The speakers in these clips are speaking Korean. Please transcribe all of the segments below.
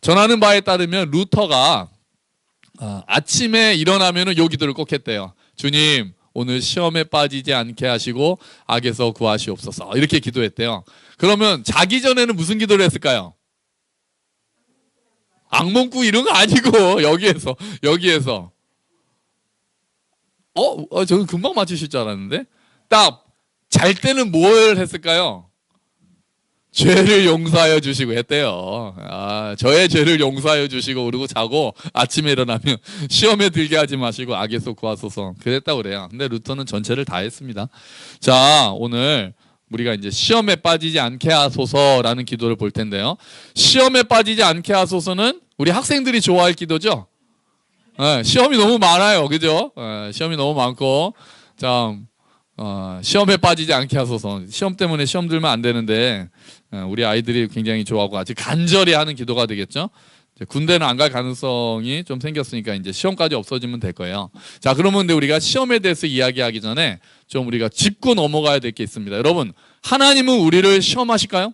전하는 바에 따르면 루터가 아, 아침에 일어나면은 요 기도를 꼭 했대요. 주님, 오늘 시험에 빠지지 않게 하시고 악에서 구하시옵소서. 이렇게 기도했대요. 그러면 자기 전에는 무슨 기도를 했을까요? 악몽 꾸 이런 거 아니고 여기에서 여기에서 어, 어 저는 금방 맞추실 줄 알았는데 딱 잘 때는 뭘 했을까요? 죄를 용서하여 주시고 했대요. 아, 저의 죄를 용서하여 주시고 그러고 자고 아침에 일어나면 시험에 들게 하지 마시고 악에서 구하소서 그랬다고 그래요. 근데 루터는 전체를 다 했습니다. 자, 오늘 우리가 이제 시험에 빠지지 않게 하소서라는 기도를 볼 텐데요. 시험에 빠지지 않게 하소서는 우리 학생들이 좋아할 기도죠. 예, 시험이 너무 많아요, 그죠? 예, 시험이 너무 많고 자 어, 시험에 빠지지 않게 하소서. 시험 때문에 시험 들면 안 되는데 어, 우리 아이들이 굉장히 좋아하고 아주 간절히 하는 기도가 되겠죠. 군대는 안 갈 가능성이 좀 생겼으니까 이제 시험까지 없어지면 될 거예요. 자, 그러면 근데 우리가 시험에 대해서 이야기하기 전에 좀 우리가 짚고 넘어가야 될 게 있습니다. 여러분, 하나님은 우리를 시험하실까요?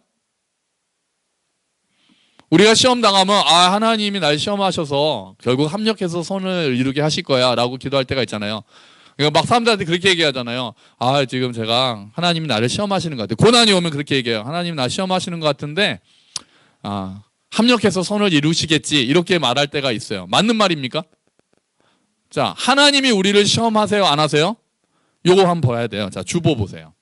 우리가 시험 당하면 아 하나님이 날 시험하셔서 결국 합력해서 선을 이루게 하실 거야라고 기도할 때가 있잖아요. 그러니까 막 사람들한테 그렇게 얘기하잖아요. 아 지금 제가 하나님이 나를 시험하시는 것 같아요. 고난이 오면 그렇게 얘기해요. 하나님 나 시험하시는 것 같은데 아 합력해서 선을 이루시겠지 이렇게 말할 때가 있어요. 맞는 말입니까? 자 하나님이 우리를 시험하세요 안 하세요? 요거 한번 봐야 돼요. 자 주보 보세요.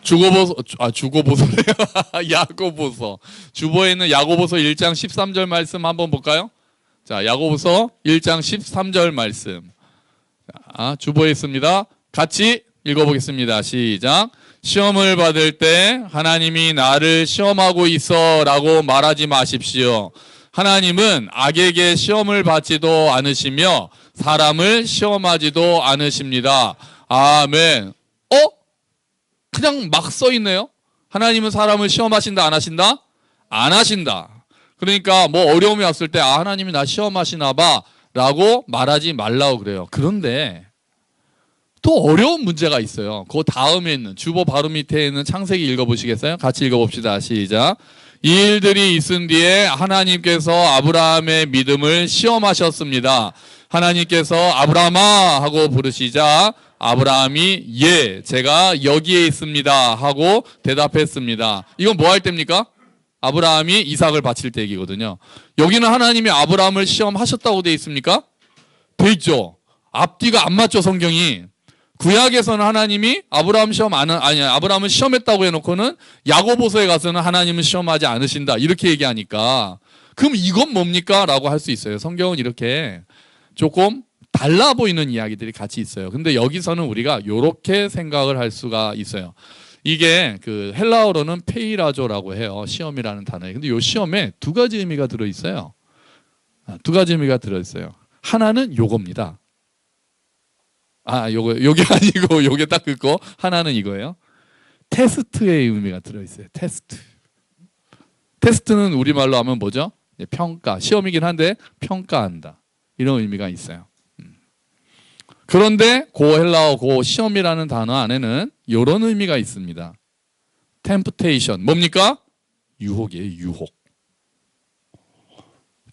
주고보서 아 주고보서래요. 야고보서 주보에 있는 야고보서 1장 13절 말씀 한번 볼까요? 자, 야고보서 1장 13절 말씀. 자, 주보에 있습니다. 같이 읽어보겠습니다. 시작. 시험을 받을 때 하나님이 나를 시험하고 있어 라고 말하지 마십시오. 하나님은 악에게 시험을 받지도 않으시며 사람을 시험하지도 않으십니다. 아멘. 어? 그냥 막 써 있네요. 하나님은 사람을 시험하신다 안 하신다? 안 하신다. 그러니까 뭐 어려움이 왔을 때 아 하나님이 나 시험하시나 봐라고 말하지 말라고 그래요. 그런데 또 어려운 문제가 있어요. 그 다음에 있는 주보 바로 밑에 있는 창세기 읽어보시겠어요? 같이 읽어봅시다. 시작. 이 일들이 있은 뒤에 하나님께서 아브라함의 믿음을 시험하셨습니다. 하나님께서 아브라함아 하고 부르시자 아브라함이 예, 제가 여기에 있습니다 하고 대답했습니다. 이건 뭐 할 때입니까? 아브라함이 이삭을 바칠 때 얘기거든요. 여기는 하나님이 아브라함을 시험하셨다고 돼 있습니까? 돼 있죠. 앞뒤가 안 맞죠, 성경이. 구약에서는 하나님이 아브라함 시험 안 아니 아브라함은 시험했다고 해 놓고는 야고보서에 가서는 하나님은 시험하지 않으신다 이렇게 얘기하니까 그럼 이건 뭡니까?라고 할 수 있어요. 성경은 이렇게 조금 달라 보이는 이야기들이 같이 있어요. 근데 여기서는 우리가 이렇게 생각을 할 수가 있어요. 이게 그 헬라어로는 페이라조라고 해요. 시험이라는 단어에. 근데 이 시험에 두 가지 의미가 들어 있어요. 아, 두 가지 의미가 들어 있어요. 하나는 요겁니다. 아, 요거 요게 아니고 요게 딱 긋고 하나는 이거예요. 테스트의 의미가 들어 있어요. 테스트. 테스트는 우리말로 하면 뭐죠? 평가. 시험이긴 한데 평가한다. 이런 의미가 있어요. 음. 그런데 고 헬라어 고 시험이라는 단어 안에는 이런 의미가 있습니다. 템프테이션 뭡니까? 유혹이에요. 유혹.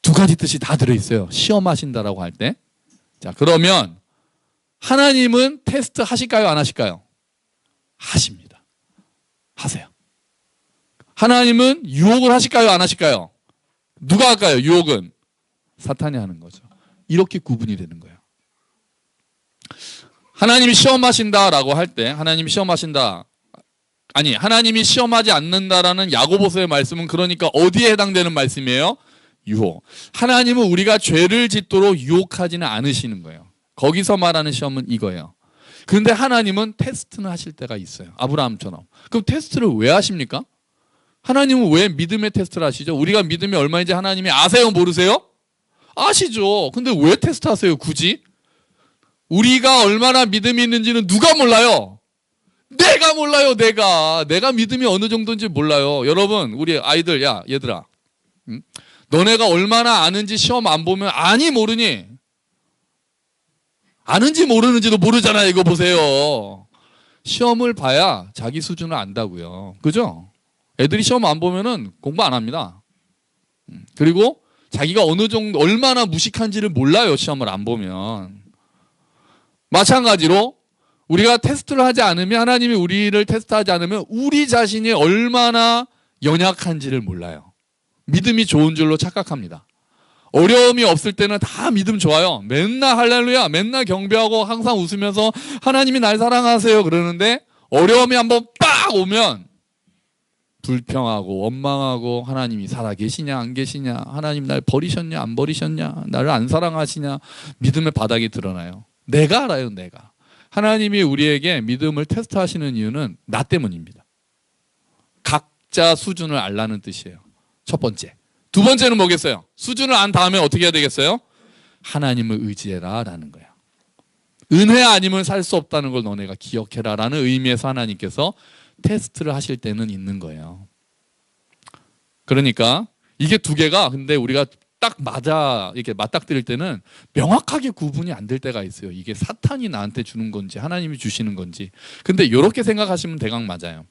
두 가지 뜻이 다 들어 있어요. 시험하신다라고 할 때. 자, 그러면 하나님은 테스트 하실까요? 안 하실까요? 하십니다. 하세요. 하나님은 유혹을 하실까요? 안 하실까요? 누가 할까요? 유혹은 사탄이 하는 거죠. 이렇게 구분이 되는 거예요. 하나님이 시험하신다라고 할 때 하나님이 시험하신다 아니 하나님이 시험하지 않는다라는 야고보서의 말씀은 그러니까 어디에 해당되는 말씀이에요? 유혹. 하나님은 우리가 죄를 짓도록 유혹하지는 않으시는 거예요. 거기서 말하는 시험은 이거예요. 그런데 하나님은 테스트는 하실 때가 있어요. 아브라함처럼. 그럼 테스트를 왜 하십니까? 하나님은 왜 믿음의 테스트를 하시죠? 우리가 믿음이 얼마인지 하나님이 아세요? 모르세요? 아시죠. 근데 왜 테스트 하세요? 굳이? 우리가 얼마나 믿음이 있는지는 누가 몰라요? 내가 몰라요, 내가. 내가 믿음이 어느 정도인지 몰라요. 여러분, 우리 아이들, 야, 얘들아. 응? 너네가 얼마나 아는지 시험 안 보면 아니 모르니? 아는지 모르는지도 모르잖아, 이거 보세요. 시험을 봐야 자기 수준을 안다고요. 그죠? 애들이 시험 안 보면은 공부 안 합니다. 음, 그리고 자기가 어느 정도 얼마나 무식한지를 몰라요. 시험을 안 보면. 마찬가지로 우리가 테스트를 하지 않으면 하나님이 우리를 테스트하지 않으면 우리 자신이 얼마나 연약한지를 몰라요. 믿음이 좋은 줄로 착각합니다. 어려움이 없을 때는 다 믿음 좋아요. 맨날 할렐루야, 맨날 경배하고 항상 웃으면서 하나님이 날 사랑하세요 그러는데 어려움이 한번 빡 오면 불평하고 원망하고 하나님이 살아 계시냐 안 계시냐 하나님 날 버리셨냐 안 버리셨냐 나를 안 사랑하시냐 믿음의 바닥이 드러나요. 내가 알아요, 내가. 하나님이 우리에게 믿음을 테스트하시는 이유는 나 때문입니다. 각자 수준을 알라는 뜻이에요. 첫 번째. 두 번째는 뭐겠어요? 수준을 안 다음에 어떻게 해야 되겠어요? 하나님을 의지해라 라는 거예요. 은혜 아니면 살 수 없다는 걸 너네가 기억해라 라는 의미에서 하나님께서 테스트를 하실 때는 있는 거예요. 그러니까 이게 두 개가 근데 우리가 딱 맞아 이렇게 맞닥뜨릴 때는 명확하게 구분이 안 될 때가 있어요. 이게 사탄이 나한테 주는 건지 하나님이 주시는 건지. 근데 이렇게 생각하시면 대강 맞아요.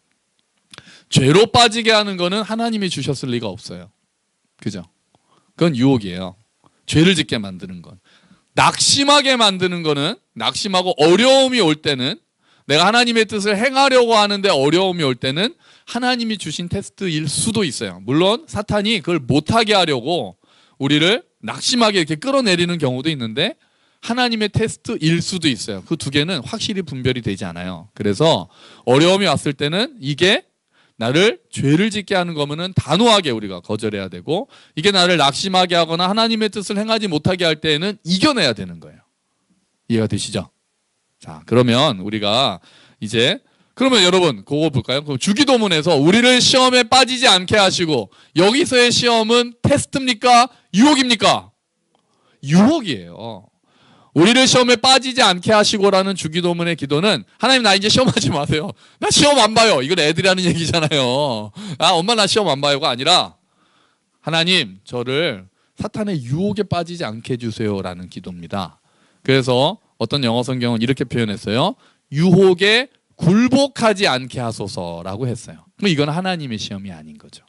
죄로 빠지게 하는 거는 하나님이 주셨을 리가 없어요. 그죠? 그건 유혹이에요. 죄를 짓게 만드는 건. 낙심하게 만드는 거는 낙심하고 어려움이 올 때는 내가 하나님의 뜻을 행하려고 하는데 어려움이 올 때는 하나님이 주신 테스트일 수도 있어요. 물론 사탄이 그걸 못하게 하려고 우리를 낙심하게 이렇게 끌어내리는 경우도 있는데 하나님의 테스트일 수도 있어요. 그 두 개는 확실히 분별이 되지 않아요. 그래서 어려움이 왔을 때는 이게 나를 죄를 짓게 하는 거면은 단호하게 우리가 거절해야 되고 이게 나를 낙심하게 하거나 하나님의 뜻을 행하지 못하게 할 때에는 이겨내야 되는 거예요. 이해가 되시죠? 자, 그러면 우리가 이제 그러면 여러분 그거 볼까요? 그럼 주기도문에서 우리를 시험에 빠지지 않게 하시고 여기서의 시험은 테스트입니까? 유혹입니까? 유혹이에요. 우리를 시험에 빠지지 않게 하시고라는 주기도문의 기도는 하나님 나 이제 시험하지 마세요. 나 시험 안 봐요. 이건 애들이 하는 얘기잖아요. 아 엄마 나 시험 안 봐요가 아니라 하나님 저를 사탄의 유혹에 빠지지 않게 해주세요라는 기도입니다. 그래서 어떤 영어 성경은 이렇게 표현했어요. 유혹에 굴복하지 않게 하소서라고 했어요. 그럼 이건 하나님의 시험이 아닌 거죠.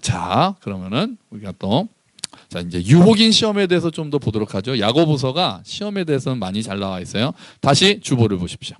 자, 그러면은 우리가 또 자, 이제 유혹인 시험에 대해서 좀 더 보도록 하죠. 야고보서가 시험에 대해서는 많이 잘 나와 있어요. 다시 주보를 보십시오.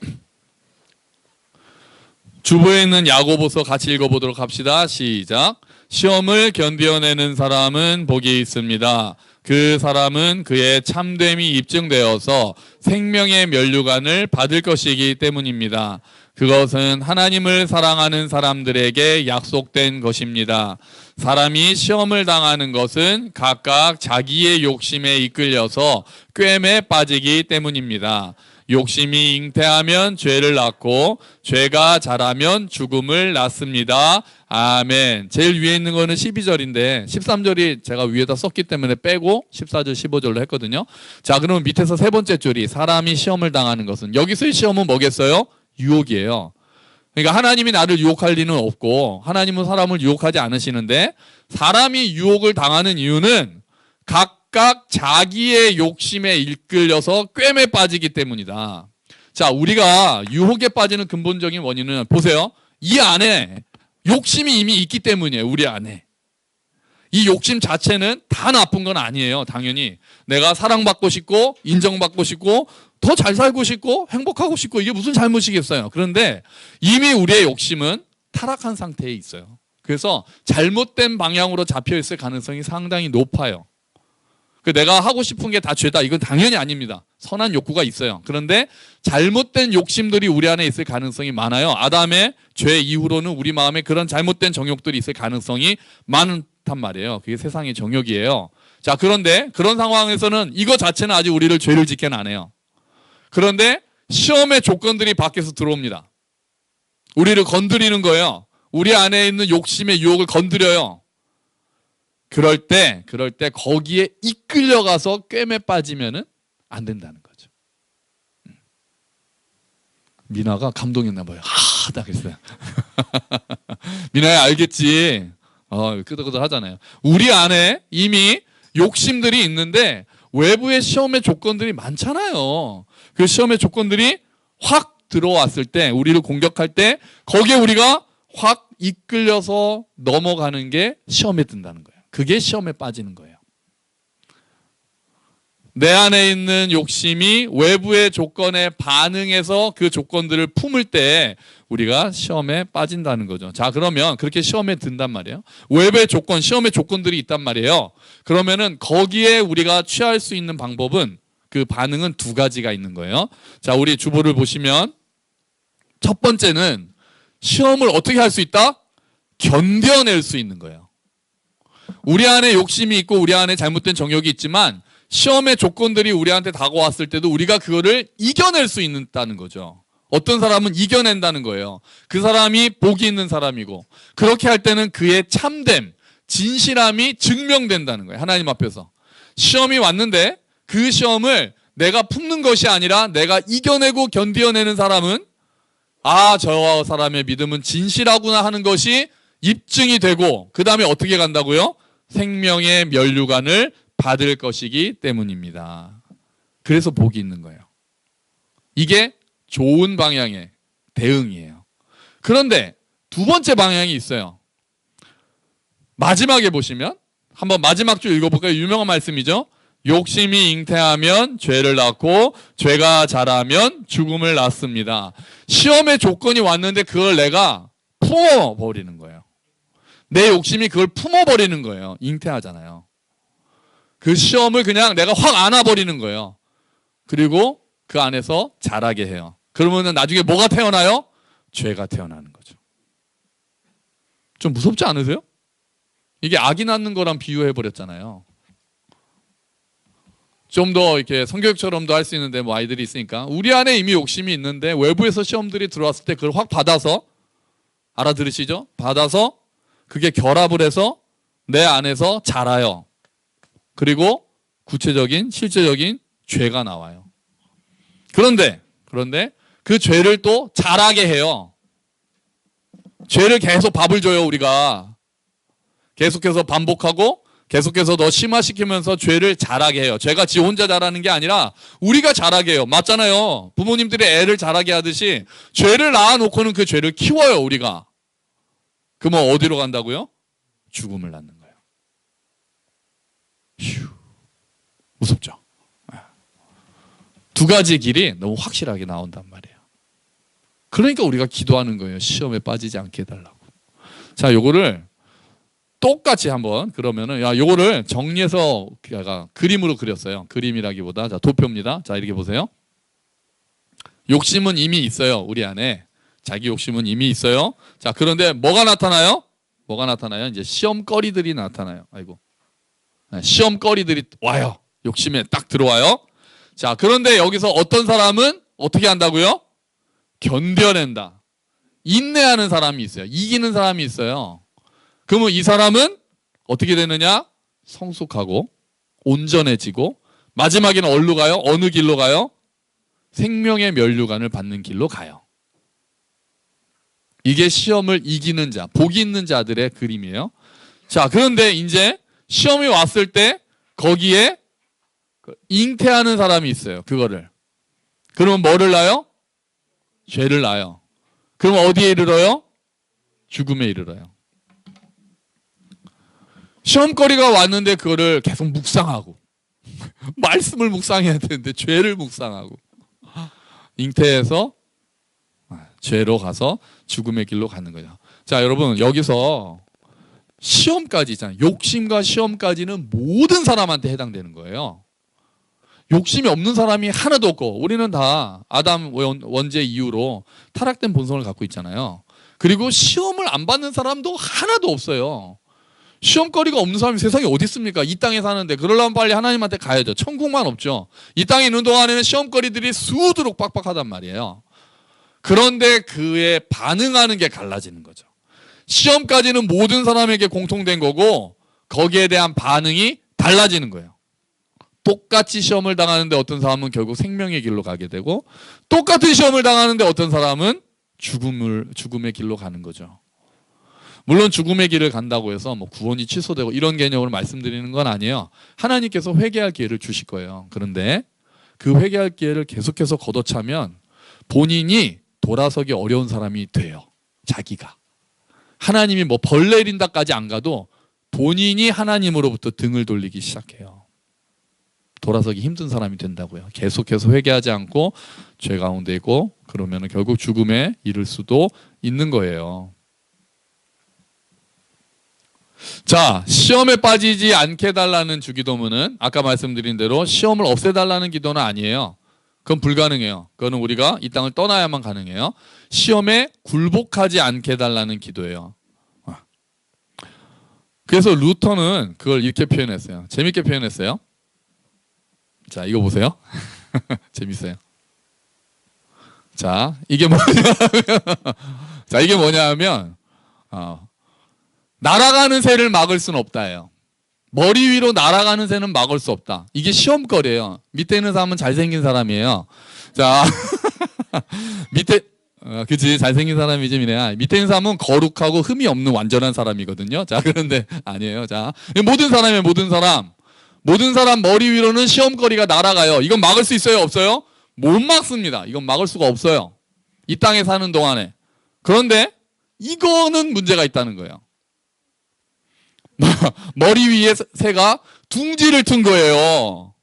주보에 있는 야고보서 같이 읽어보도록 합시다. 시작. 시험을 견디어내는 사람은 복이 있습니다. 그 사람은 그의 참됨이 입증되어서 생명의 면류관을 받을 것이기 때문입니다. 그것은 하나님을 사랑하는 사람들에게 약속된 것입니다. 사람이 시험을 당하는 것은 각각 자기의 욕심에 이끌려서 꿰매 빠지기 때문입니다. 욕심이 잉태하면 죄를 낳고 죄가 자라면 죽음을 낳습니다. 아멘. 제일 위에 있는 거는 12절인데 13절이 제가 위에다 썼기 때문에 빼고 14절 15절로 했거든요. 자, 그러면 밑에서 세 번째 줄이 사람이 시험을 당하는 것은 여기서의 시험은 뭐겠어요? 유혹이에요. 그러니까 하나님이 나를 유혹할 리는 없고 하나님은 사람을 유혹하지 않으시는데 사람이 유혹을 당하는 이유는 각 각 자기의 욕심에 이끌려서 꿰매 빠지기 때문이다. 자, 우리가 유혹에 빠지는 근본적인 원인은 보세요. 이 안에 욕심이 이미 있기 때문이에요. 우리 안에. 이 욕심 자체는 다 나쁜 건 아니에요. 당연히. 내가 사랑받고 싶고, 인정받고 싶고, 더 잘 살고 싶고, 행복하고 싶고, 이게 무슨 잘못이겠어요. 그런데 이미 우리의 욕심은 타락한 상태에 있어요. 그래서 잘못된 방향으로 잡혀 있을 가능성이 상당히 높아요. 그 내가 하고 싶은 게 다 죄다. 이건 당연히 아닙니다. 선한 욕구가 있어요. 그런데 잘못된 욕심들이 우리 안에 있을 가능성이 많아요. 아담의 죄 이후로는 우리 마음에 그런 잘못된 정욕들이 있을 가능성이 많단 말이에요. 그게 세상의 정욕이에요. 자, 그런데 그런 상황에서는 이거 자체는 아직 우리를 죄를 짓게는 안 해요. 그런데 시험의 조건들이 밖에서 들어옵니다. 우리를 건드리는 거예요. 우리 안에 있는 욕심의 유혹을 건드려요. 그럴 때, 그럴 때 거기에 이끌려가서 꿰매 빠지면은 안 된다는 거죠. 음. 미나가 감동했나 봐요. 하, 딱 그랬어요. 미나야 알겠지. 어, 끄덕끄덕 하잖아요. 우리 안에 이미 욕심들이 있는데 외부의 시험의 조건들이 많잖아요. 그 시험의 조건들이 확 들어왔을 때 우리를 공격할 때 거기에 우리가 확 이끌려서 넘어가는 게 시험에 든다는 거예요. 그게 시험에 빠지는 거예요. 내 안에 있는 욕심이 외부의 조건에 반응해서 그 조건들을 품을 때 우리가 시험에 빠진다는 거죠. 자, 그러면 그렇게 시험에 든단 말이에요. 외부의 조건, 시험의 조건들이 있단 말이에요. 그러면은 거기에 우리가 취할 수 있는 방법은 그 반응은 두 가지가 있는 거예요. 자, 우리 주보를 보시면 첫 번째는 시험을 어떻게 할 수 있다? 견뎌낼 수 있는 거예요. 우리 안에 욕심이 있고 우리 안에 잘못된 정욕이 있지만 시험의 조건들이 우리한테 다가왔을 때도 우리가 그거를 이겨낼 수 있다는 거죠. 어떤 사람은 이겨낸다는 거예요. 그 사람이 복이 있는 사람이고 그렇게 할 때는 그의 참됨, 진실함이 증명된다는 거예요. 하나님 앞에서. 시험이 왔는데 그 시험을 내가 품는 것이 아니라 내가 이겨내고 견디어내는 사람은 아, 저 사람의 믿음은 진실하구나 하는 것이 입증이 되고 그 다음에 어떻게 간다고요? 생명의 면류관을 받을 것이기 때문입니다. 그래서 복이 있는 거예요. 이게 좋은 방향의 대응이에요. 그런데 두 번째 방향이 있어요. 마지막에 보시면 한번 마지막 줄 읽어볼까요? 유명한 말씀이죠. 욕심이 잉태하면 죄를 낳고 죄가 자라면 죽음을 낳습니다. 시험의 조건이 왔는데 그걸 내가 품어버리는 거예요. 내 욕심이 그걸 품어버리는 거예요. 잉태하잖아요. 그 시험을 그냥 내가 확 안아버리는 거예요. 그리고 그 안에서 자라게 해요. 그러면 나중에 뭐가 태어나요? 죄가 태어나는 거죠. 좀 무섭지 않으세요? 이게 악이 낳는 거랑 비유해 버렸잖아요. 좀 더 이렇게 성교육처럼도 할 수 있는데 뭐 아이들이 있으니까 우리 안에 이미 욕심이 있는데 외부에서 시험들이 들어왔을 때 그걸 확 받아서 알아들으시죠? 받아서 그게 결합을 해서 내 안에서 자라요. 그리고 구체적인 실제적인 죄가 나와요. 그런데 그런데 그 죄를 또 자라게 해요. 죄를 계속 밥을 줘요 우리가 계속해서 반복하고 계속해서 더 심화시키면서 죄를 자라게 해요. 죄가 지 혼자 자라는 게 아니라 우리가 자라게 해요. 맞잖아요. 부모님들이 애를 자라게 하듯이 죄를 낳아놓고는 그 죄를 키워요 우리가. 그러면 어디로 간다고요? 죽음을 낳는 거예요. 휴, 무섭죠. 네. 두 가지 길이 너무 확실하게 나온단 말이에요. 그러니까 우리가 기도하는 거예요. 시험에 빠지지 않게 해달라고. 자, 요거를 똑같이 한번 그러면은 야 요거를 정리해서 제가 그림으로 그렸어요. 그림이라기보다 자 도표입니다. 자 이렇게 보세요. 욕심은 이미 있어요. 우리 안에 자기 욕심은 이미 있어요. 자 그런데 뭐가 나타나요? 뭐가 나타나요? 이제 시험거리들이 나타나요. 아이고 네, 시험거리들이 와요. 욕심에 딱 들어와요. 자 그런데 여기서 어떤 사람은 어떻게 한다고요? 견뎌낸다. 인내하는 사람이 있어요. 이기는 사람이 있어요. 그러면 이 사람은 어떻게 되느냐? 성숙하고 온전해지고 마지막에는 어디로 가요? 어느 길로 가요? 생명의 면류관을 받는 길로 가요. 이게 시험을 이기는 자, 복이 있는 자들의 그림이에요. 자, 그런데 이제 시험이 왔을 때 거기에 그 잉태하는 사람이 있어요. 그거를. 그러면 뭐를 낳아요? 죄를 낳아요. 그럼 어디에 이르러요? 죽음에 이르러요. 시험거리가 왔는데 그거를 계속 묵상하고 말씀을 묵상해야 되는데 죄를 묵상하고 잉태해서 죄로 가서 죽음의 길로 가는 거죠. 자, 여러분 여기서 시험까지 있잖아요. 욕심과 시험까지는 모든 사람한테 해당되는 거예요. 욕심이 없는 사람이 하나도 없고 우리는 다 아담 원죄 이후로 타락된 본성을 갖고 있잖아요. 그리고 시험을 안 받는 사람도 하나도 없어요. 시험거리가 없는 사람이 세상에 어디 있습니까? 이 땅에 사는데 그러려면 빨리 하나님한테 가야죠. 천국만 없죠. 이 땅에 있는 동안에는 시험거리들이 수두룩 빡빡하단 말이에요. 그런데 그에 반응하는 게 갈라지는 거죠. 시험까지는 모든 사람에게 공통된 거고 거기에 대한 반응이 달라지는 거예요. 똑같이 시험을 당하는데 어떤 사람은 결국 생명의 길로 가게 되고 똑같은 시험을 당하는데 어떤 사람은 죽음을 죽음의 길로 가는 거죠. 물론 죽음의 길을 간다고 해서 뭐 구원이 취소되고 이런 개념으로 말씀드리는 건 아니에요. 하나님께서 회개할 기회를 주실 거예요. 그런데 그 회개할 기회를 계속해서 걷어차면 본인이 돌아서기 어려운 사람이 돼요. 자기가. 하나님이 뭐 벌 내린다까지 안 가도 본인이 하나님으로부터 등을 돌리기 시작해요. 돌아서기 힘든 사람이 된다고요. 계속해서 회개하지 않고 죄 가운데 있고 그러면 결국 죽음에 이를 수도 있는 거예요. 자, 시험에 빠지지 않게 해달라는 주기도문은 아까 말씀드린 대로 시험을 없애달라는 기도는 아니에요. 그건 불가능해요. 그거는 우리가 이 땅을 떠나야만 가능해요. 시험에 굴복하지 않게 해달라는 기도예요. 아. 그래서 루터는 그걸 이렇게 표현했어요. 재밌게 표현했어요. 자, 이거 보세요. 재밌어요. 자, 이게 뭐냐 자, 이게 뭐냐 하면, 어, 날아가는 새를 막을 수는 없다예요. 머리 위로 날아가는 새는 막을 수 없다. 이게 시험거리예요. 밑에 있는 사람은 잘생긴 사람이에요. 자, 밑에 어, 그치 잘생긴 사람이지이네 밑에 있는 사람은 거룩하고 흠이 없는 완전한 사람이거든요. 자, 그런데 아니에요. 자, 모든 사람의 모든 사람, 모든 사람 머리 위로는 시험거리가 날아가요. 이건 막을 수 있어요, 없어요? 못 막습니다. 이건 막을 수가 없어요. 이 땅에 사는 동안에. 그런데 이거는 문제가 있다는 거예요. 머리 위에 새가 둥지를 튼 거예요.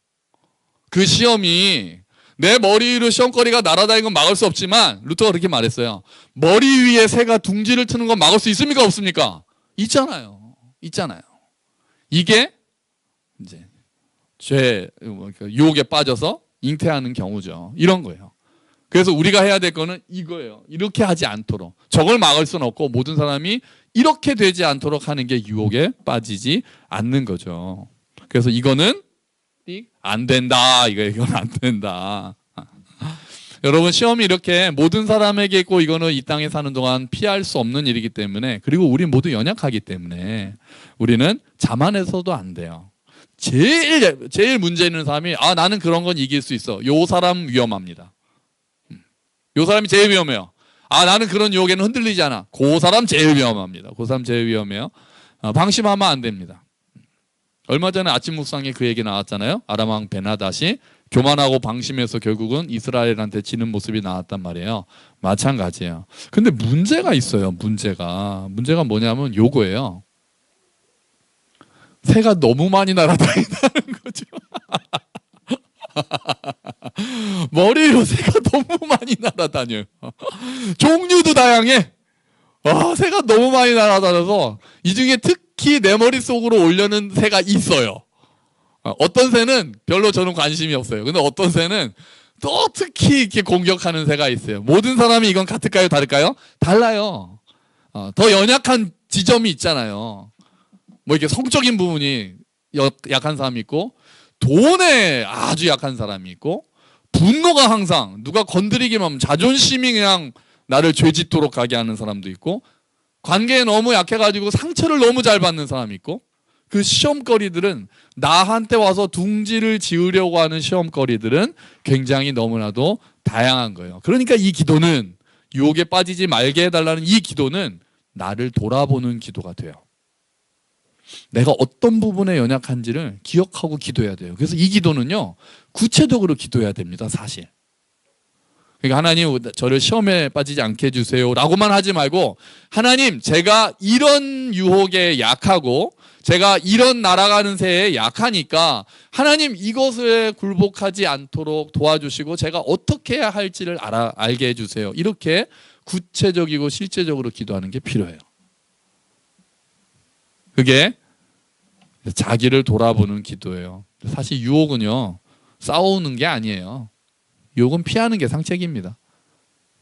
그 시험이 내 머리 위로 시험거리가 날아다니는 건 막을 수 없지만 루터가 그렇게 말했어요. 머리 위에 새가 둥지를 트는 건 막을 수 있습니까 없습니까? 있잖아요. 있잖아요. 이게 이제 죄 뭐, 그 유혹에 빠져서 잉태하는 경우죠. 이런 거예요. 그래서 우리가 해야 될 거는 이거예요. 이렇게 하지 않도록. 저걸 막을 수는 없고 모든 사람이 이렇게 되지 않도록 하는 게 유혹에 빠지지 않는 거죠. 그래서 이거는 안 된다. 이거 이건 안 된다. 여러분 시험이 이렇게 모든 사람에게 있고 이거는 이 땅에 사는 동안 피할 수 없는 일이기 때문에 그리고 우리 모두 연약하기 때문에 우리는 자만해서도 안 돼요. 제일 제일 문제 있는 사람이 아 나는 그런 건 이길 수 있어. 요 사람 위험합니다. 요 사람이 제일 위험해요. 아 나는 그런 유혹에는 흔들리지 않아. 그 사람 제일 위험합니다. 그 사람 제일 위험해요. 아, 방심하면 안 됩니다. 얼마 전에 아침 묵상에 그 얘기 나왔잖아요. 아람 왕 베나다시 교만하고 방심해서 결국은 이스라엘한테 지는 모습이 나왔단 말이에요. 마찬가지예요. 근데 문제가 있어요. 문제가 문제가 뭐냐면 요거예요. 새가 너무 많이 날아다닌다는. 머리로 새가 너무 많이 날아다녀요. 종류도 다양해. 아, 새가 너무 많이 날아다녀서 이 중에 특히 내 머릿속으로 올려는 새가 있어요. 아, 어떤 새는 별로 저는 관심이 없어요. 근데 어떤 새는 또 특히 이렇게 공격하는 새가 있어요. 모든 사람이 이건 같을까요? 다를까요? 달라요. 어, 더 연약한 지점이 있잖아요. 뭐 이렇게 성적인 부분이 약한 사람이 있고 돈에 아주 약한 사람이 있고 분노가 항상 누가 건드리기만 하면 자존심이 그냥 나를 죄짓도록 가게 하는 사람도 있고 관계에 너무 약해가지고 상처를 너무 잘 받는 사람이 있고 그 시험거리들은 나한테 와서 둥지를 지으려고 하는 시험거리들은 굉장히 너무나도 다양한 거예요. 그러니까 이 기도는 유혹에 빠지지 말게 해달라는 이 기도는 나를 돌아보는 기도가 돼요. 내가 어떤 부분에 연약한지를 기억하고 기도해야 돼요. 그래서 이 기도는요, 구체적으로 기도해야 됩니다, 사실. 그러니까 하나님 저를 시험에 빠지지 않게 해주세요 라고만 하지 말고 하나님 제가 이런 유혹에 약하고 제가 이런 날아가는 새에 약하니까 하나님 이것에 굴복하지 않도록 도와주시고 제가 어떻게 해야 할지를 알아, 알게 해주세요 이렇게 구체적이고 실제적으로 기도하는 게 필요해요 그게 자기를 돌아보는 기도예요. 사실 유혹은요 싸우는 게 아니에요. 유혹은 피하는 게 상책입니다.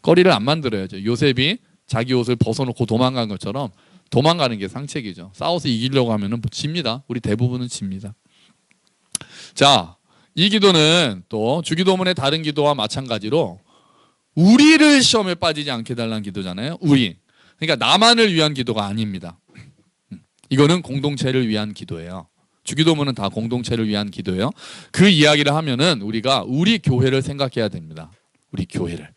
거리를 안 만들어야죠. 요셉이 자기 옷을 벗어놓고 도망간 것처럼 도망가는 게 상책이죠. 싸워서 이기려고 하면은 뭐 집니다. 우리 대부분은 집니다. 자, 이 기도는 또 주기도문의 다른 기도와 마찬가지로 우리를 시험에 빠지지 않게 달라는 기도잖아요. 우리. 그러니까 나만을 위한 기도가 아닙니다. 이거는 공동체를 위한 기도예요. 주기도문은 다 공동체를 위한 기도예요. 그 이야기를 하면은 우리가 우리 교회를 생각해야 됩니다. 우리 교회를.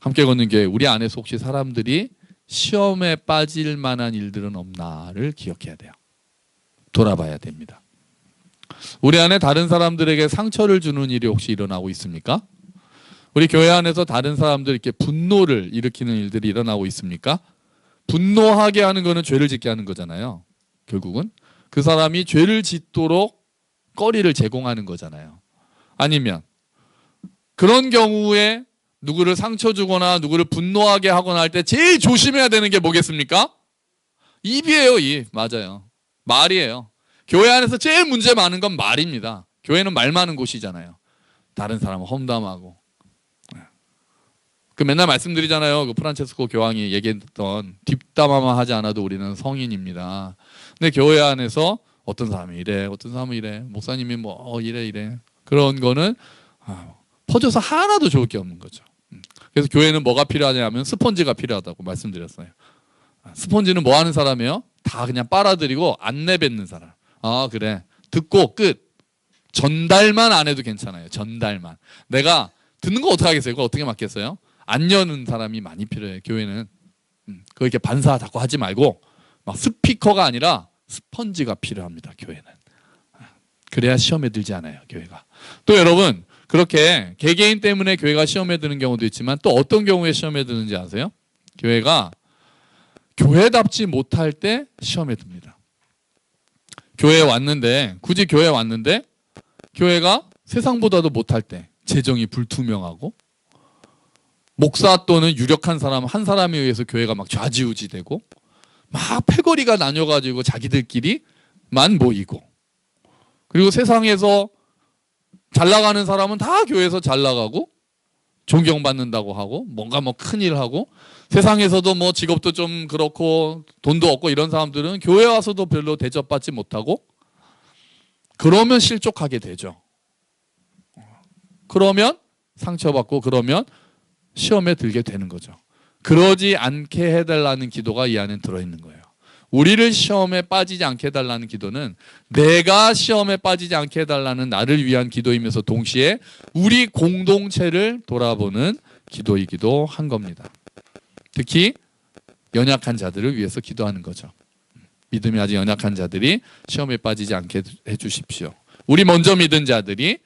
함께 걷는 교회 우리 안에서 혹시 사람들이 시험에 빠질 만한 일들은 없나를 기억해야 돼요. 돌아봐야 됩니다. 우리 안에 다른 사람들에게 상처를 주는 일이 혹시 일어나고 있습니까? 우리 교회 안에서 다른 사람들 이렇게 분노를 일으키는 일들이 일어나고 있습니까? 분노하게 하는 거는 죄를 짓게 하는 거잖아요. 결국은 그 사람이 죄를 짓도록 거리를 제공하는 거잖아요. 아니면 그런 경우에 누구를 상처 주거나 누구를 분노하게 하거나 할 때 제일 조심해야 되는 게 뭐겠습니까? 입이에요, 입. 맞아요. 말이에요. 교회 안에서 제일 문제 많은 건 말입니다. 교회는 말 많은 곳이잖아요. 다른 사람은 험담하고. 그 맨날 말씀드리잖아요. 그 프란체스코 교황이 얘기했던 뒷담화만 하지 않아도 우리는 성인입니다. 근데 교회 안에서 어떤 사람이 이래, 어떤 사람은 이래, 목사님이 뭐 어, 이래 이래 그런 거는 아, 퍼져서 하나도 좋을 게 없는 거죠. 음. 그래서 교회는 뭐가 필요하냐면 스펀지가 필요하다고 말씀드렸어요. 아, 스펀지는 뭐 하는 사람이에요? 다 그냥 빨아들이고 안 내뱉는 사람. 아 그래 듣고 끝. 전달만 안 해도 괜찮아요. 전달만. 내가 듣는 거 어떻게 하겠어요? 그거 어떻게 맡겠어요? 안 여는 사람이 많이 필요해요. 교회는. 음, 그거 이렇게 반사 자꾸 하지 말고 막 스피커가 아니라 스펀지가 필요합니다. 교회는. 그래야 시험에 들지 않아요. 교회가. 또 여러분 그렇게 개개인 때문에 교회가 시험에 드는 경우도 있지만 또 어떤 경우에 시험에 드는지 아세요? 교회가 교회답지 못할 때 시험에 듭니다. 교회에 왔는데 굳이 교회에 왔는데 교회가 세상보다도 못할 때 재정이 불투명하고 목사 또는 유력한 사람 한 사람에 의해서 교회가 막 좌지우지되고 막 패거리가 나뉘어가지고 자기들끼리만 모이고 그리고 세상에서 잘 나가는 사람은 다 교회에서 잘 나가고 존경받는다고 하고 뭔가 뭐 큰일 하고 세상에서도 뭐 직업도 좀 그렇고 돈도 없고 이런 사람들은 교회 와서도 별로 대접받지 못하고 그러면 실족하게 되죠. 그러면 상처받고 그러면 시험에 들게 되는 거죠. 그러지 않게 해달라는 기도가 이 안에 들어있는 거예요. 우리를 시험에 빠지지 않게 해달라는 기도는 내가 시험에 빠지지 않게 해달라는 나를 위한 기도이면서 동시에 우리 공동체를 돌아보는 기도이기도 한 겁니다. 특히 연약한 자들을 위해서 기도하는 거죠. 믿음이 아직 연약한 자들이 시험에 빠지지 않게 해주십시오. 우리 먼저 믿은 자들이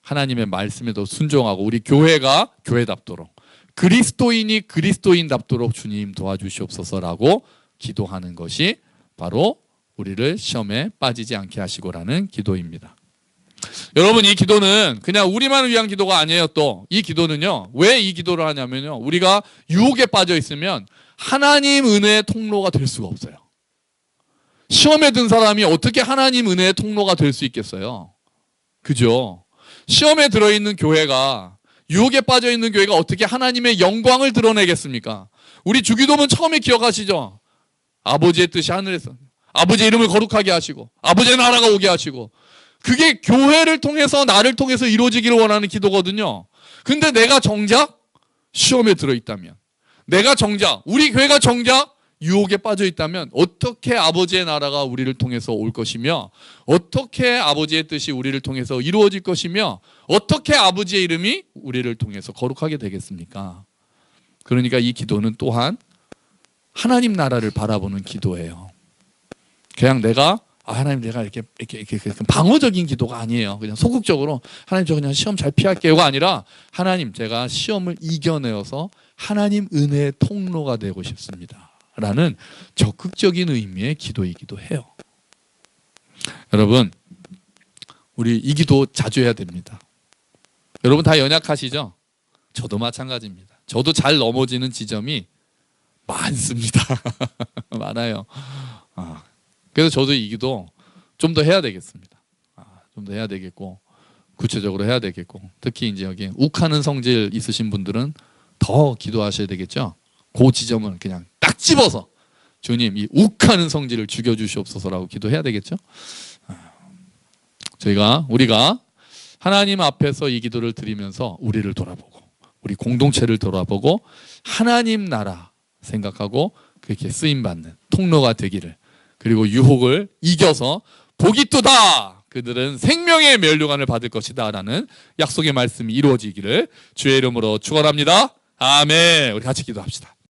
하나님의 말씀에 더 순종하고 우리 교회가 교회답도록 그리스도인이 그리스도인답도록 주님 도와주시옵소서라고 기도하는 것이 바로 우리를 시험에 빠지지 않게 하시고라는 기도입니다. 여러분 이 기도는 그냥 우리만을 위한 기도가 아니에요. 또 이 기도는요. 왜 이 기도를 하냐면요. 우리가 유혹에 빠져 있으면 하나님 은혜의 통로가 될 수가 없어요. 시험에 든 사람이 어떻게 하나님 은혜의 통로가 될 수 있겠어요? 그죠? 시험에 들어 있는 교회가 유혹에 빠져 있는 교회가 어떻게 하나님의 영광을 드러내겠습니까? 우리 주기도문 처음에 기억하시죠? 아버지의 뜻이 하늘에서 아버지의 이름을 거룩하게 하시고 아버지의 나라가 오게 하시고 그게 교회를 통해서 나를 통해서 이루어지기를 원하는 기도거든요. 근데 내가 정작 시험에 들어 있다면 내가 정작 우리 교회가 정작 유혹에 빠져 있다면 어떻게 아버지의 나라가 우리를 통해서 올 것이며 어떻게 아버지의 뜻이 우리를 통해서 이루어질 것이며 어떻게 아버지의 이름이 우리를 통해서 거룩하게 되겠습니까? 그러니까 이 기도는 또한 하나님 나라를 바라보는 기도예요. 그냥 내가 아, 하나님 내가 이렇게, 이렇게 이렇게 이렇게 방어적인 기도가 아니에요. 그냥 소극적으로 하나님 저 그냥 시험 잘 피할게요가 아니라 하나님 제가 시험을 이겨내어서 하나님 은혜의 통로가 되고 싶습니다. 라는 적극적인 의미의 기도이기도 해요. 여러분, 우리 이 기도 자주 해야 됩니다. 여러분 다 연약하시죠? 저도 마찬가지입니다. 저도 잘 넘어지는 지점이 많습니다. 많아요. 아, 그래서 저도 이 기도 좀 더 해야 되겠습니다. 아, 좀더 해야 되겠고 구체적으로 해야 되겠고 특히 이제 여기 욱하는 성질 있으신 분들은 더 기도하셔야 되겠죠. 그 지점을 그냥 딱 집어서 주님 이 욱하는 성질을 죽여 주시옵소서라고 기도해야 되겠죠. 아, 저희가 우리가 하나님 앞에서 이 기도를 드리면서 우리를 돌아보고 우리 공동체를 돌아보고 하나님 나라 생각하고 그렇게 쓰임 받는 통로가 되기를 그리고 유혹을 이겨서 복이 또다 그들은 생명의 멸류관을 받을 것이다라는 약속의 말씀이 이루어지기를 주의 이름으로 축원합니다. 아멘. 우리 같이 기도합시다.